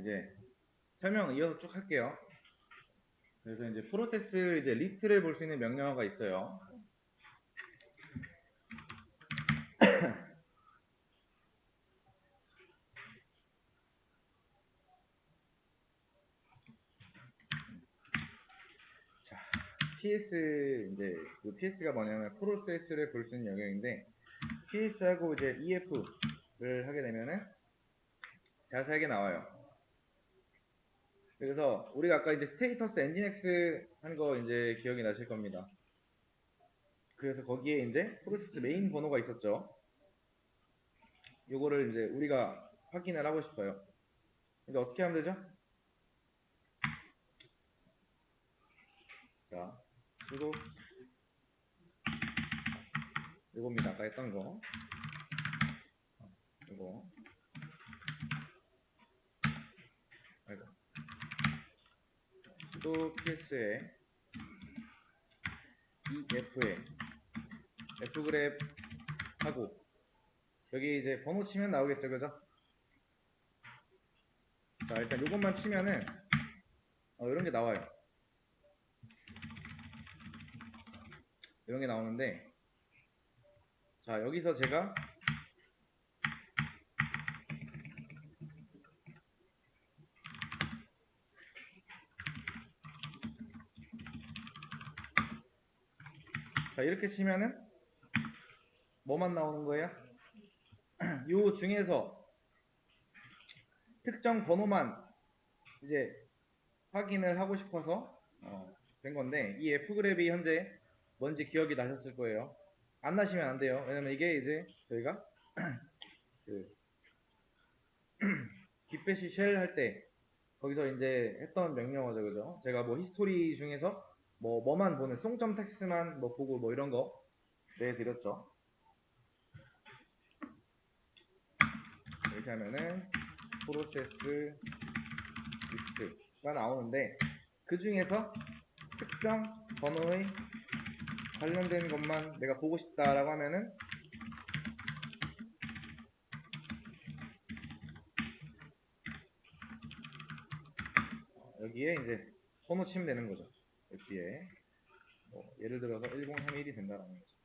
이제 설명 이어서 쭉 할게요. 그래서 이제 프로세스 이제 리스트를 볼 수 있는 명령어가 있어요. 자, PS 이제 그 PS가 뭐냐면 프로세스를 볼 수 있는 영역인데 PS하고 이제 EF를 하게 되면은 자세하게 나와요. 그래서 우리가 아까 이제 스테이터스 엔진엑스 한 거 이제 기억이 나실 겁니다. 그래서 거기에 이제 프로세스 메인 번호가 있었죠. 요거를 이제 우리가 확인을 하고 싶어요. 이제 어떻게 하면 되죠? 자, 수도 요겁니다. 아까 했던 거. 요거. 아이고. 수도 PS에 EF에 F그랩 하고 여기 이제 번호 치면 나오겠죠, 그죠? 자, 일단 요것만 치면은 어, 이런 게 나와요. 이런 게 나오는데 자, 여기서 제가 자, 이렇게 치면은 뭐만 나오는 거예요? 요 중에서 특정 번호만 이제 확인을 하고 싶어서 어, 된 건데 이 F그랩이 현재 뭔지 기억이 나셨을 거예요. 안 나시면 안 돼요. 왜냐면 이게 이제 저희가 그 깃배시 쉘 할 때 거기서 이제 했던 명령어죠, 그죠? 제가 뭐 히스토리 중에서 뭐 뭐만 보는 송점 텍스만 뭐 보고 뭐 이런 거 내드렸죠. 이렇게 하면은 프로세스 리스트가 나오는데 그 중에서 특정 번호의 관련된 것만 내가 보고 싶다라고 하면은 여기에 이제 번호 치면 되는 거죠. 여기에 뭐 예를 들어서 1031이 된다라는 거죠.